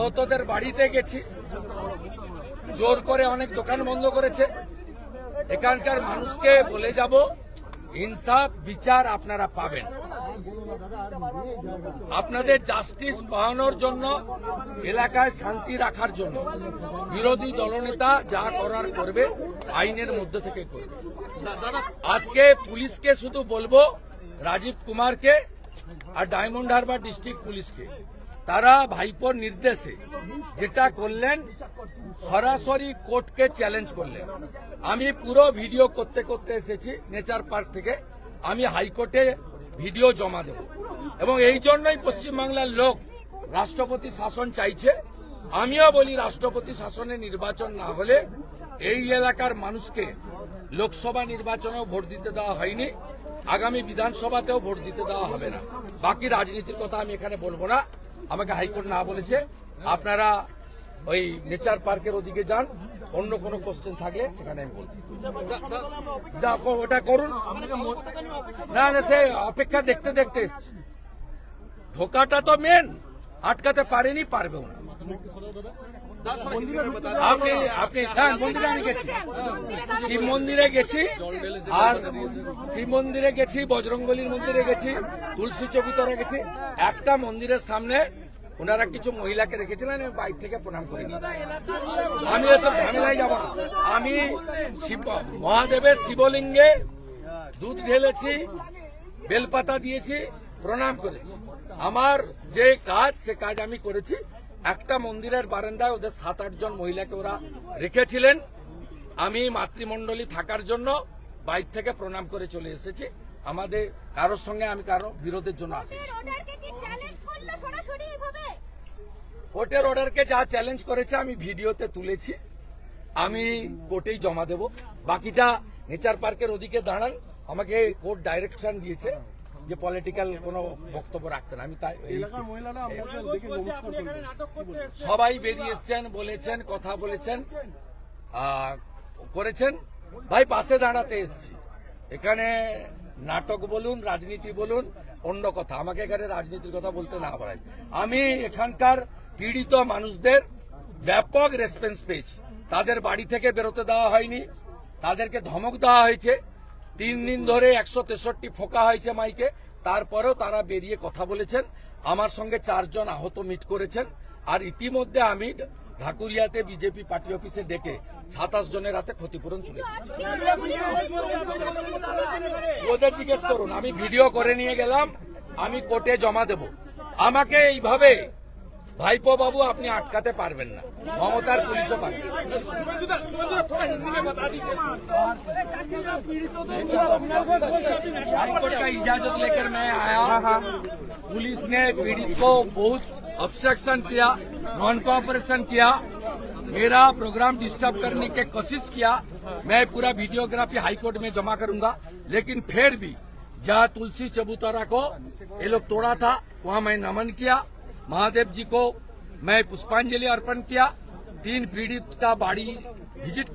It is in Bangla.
আহতদের বাড়িতে গেছি। জোর করে অনেক দোকান বন্ধ করেছে। এখানকার মানুষকে বলে যাব, ইনসাফ, বিচার আপনারা পাবেন। আপনাদের জাস্টিস পাওয়ানোর জন্য, এলাকায় শান্তি রাখার জন্য বিরোধী দলনেতা যা করার করবে, আইনের মধ্যে থেকে করবে। আজকে পুলিশকে শুধু বলব, রাজীব কুমারকে আর ডায়মন্ড হারবার ডিস্ট্রিক্ট পুলিশকে। তারা ভাইপোর নির্দেশে যেটা করলেন, সরাসরি কোর্টকে চ্যালেঞ্জ করলেন। আমি পুরো ভিডিও করতে করতে এসেছি নেচার পার্ক থেকে। আমি হাইকোর্টে ভিডিও জমা দেব। এবং এই জন্যই পশ্চিমবাংলার লোক রাষ্ট্রপতি শাসন চাইছে। আমিও বলি রাষ্ট্রপতি শাসনে নির্বাচন না হলে এই এলাকার মানুষকে লোকসভা নির্বাচনেও ভোট দিতে দেওয়া হয়নি। আগামী বিধানসভাতেও ভোট দিতে দেওয়া হবে না। বাকি রাজনীতির কথা আমি এখানে বলব না। আমাকে হাইকোর্ট না বলেছে। আপনারা ওই নেচার পার্কের ওদিকে যান, অন্য কোনো কোশ্চেন থাকলে সেখানে আমি বলছি। ওটা করুন। না না, সে অপেক্ষা দেখতে দেখতে ঢোকাটা তো মেন আটকাতে পারেনি, পারবেও না। আপনি আপনি হ্যাঁ মন্দিরে আমি গেছি। শিব মন্দিরে গেছি, আর শিব মন্দিরে গেছি বজরঙ্গলির মন্দিরে গেছি, তুলসী চৌকিতরে গেছি। একটা মন্দিরের সামনে ওনারা কিছু মহিলাকে রেখেছিলেন, আমি বাইক থেকে প্রণাম করে। আমি এসব ঝামেলায় যাব না। আমি মহাদেবের শিবলিঙ্গে দুধ ঢেলেছি, বেলপাতা দিয়েছি, প্রণাম করেছি। আমার যে কাজ, সে কাজ আমি করেছি। একটা মন্দিরের বারান্দায় ওদের সাত আট জন মহিলাকে ওরা রেখেছিলেন। আমি মাতৃমণ্ডলী থাকার জন্য বাইক থেকে প্রণাম করে চলে এসেছি। আমাদের কারোর সঙ্গে আমি কারও বিরোধের জন্য আসি কোর্টের অর্ডারকে যা চ্যালেঞ্জ করেছে আমি ভিডিওতে তুলেছি। আমি কোর্টেই জমা দেব। বাকিটা নেচার পার্কের ওদিকে দাঁড়ান। আমাকে কোর্ট ডাইরেকশন দিয়েছে। যে পলিটিক্যাল কোনো বক্তব্য রাখতেন আমি তাই সবাই বেরিয়ে এসছেন বলেছেন কথা বলেছেন। করেছেন। ভাই পাশে দাঁড়াতে এসছি। এখানে নাটক বলুন রাজনীতি বলুন অন্য কথা। আমাকে এখানে রাজনীতির কথা বলতে না পারাই আমি এখানকার পীড়িত মানুষদের ব্যাপক রেসপন্স পেয়েছি। তাদের বাড়ি থেকে বেরোতে দেওয়া হয়নি। তাদেরকে ধমক দেওয়া হয়েছে। তিন দিন ধরে একশো তেষট্টি ফোকা হয়েছে মাইকে। তারপরেও তারা বেরিয়ে কথা বলেছেন। আমার সঙ্গে চারজন আহত মিট করেছেন। আর ইতিমধ্যে আমি ঢাকুরিয়াতে বিজেপি পার্টি অফিসে ডেকে সাতাশ জনের হাতে ক্ষতিপূরণ তুলে। ওদের জিজ্ঞেস করুন, আমি ভিডিও করে নিয়ে গেলাম, আমি কোর্টে জমা দেব। আমাকে এইভাবে ভাইপো বাবু আপনি আটকাতে পারবেন না মমতার পুলিশও পারবে हाईकोर्ट का इजाजत लेकर मैं आया पुलिस ने पीड़ित को बहुत ऑब्स्ट्रक्शन किया नॉन कोऑपरेशन किया मेरा प्रोग्राम डिस्टर्ब करने की कोशिश किया मैं पूरा वीडियोग्राफी हाईकोर्ट में जमा करूंगा लेकिन फिर भी जहाँ तुलसी चबूतरा को ये लोग तोड़ा था वहाँ मैं नमन किया महादेव जी को मैं पुष्पांजलि अर्पण किया। तीन पीड़ित का बाड़ी विज़िट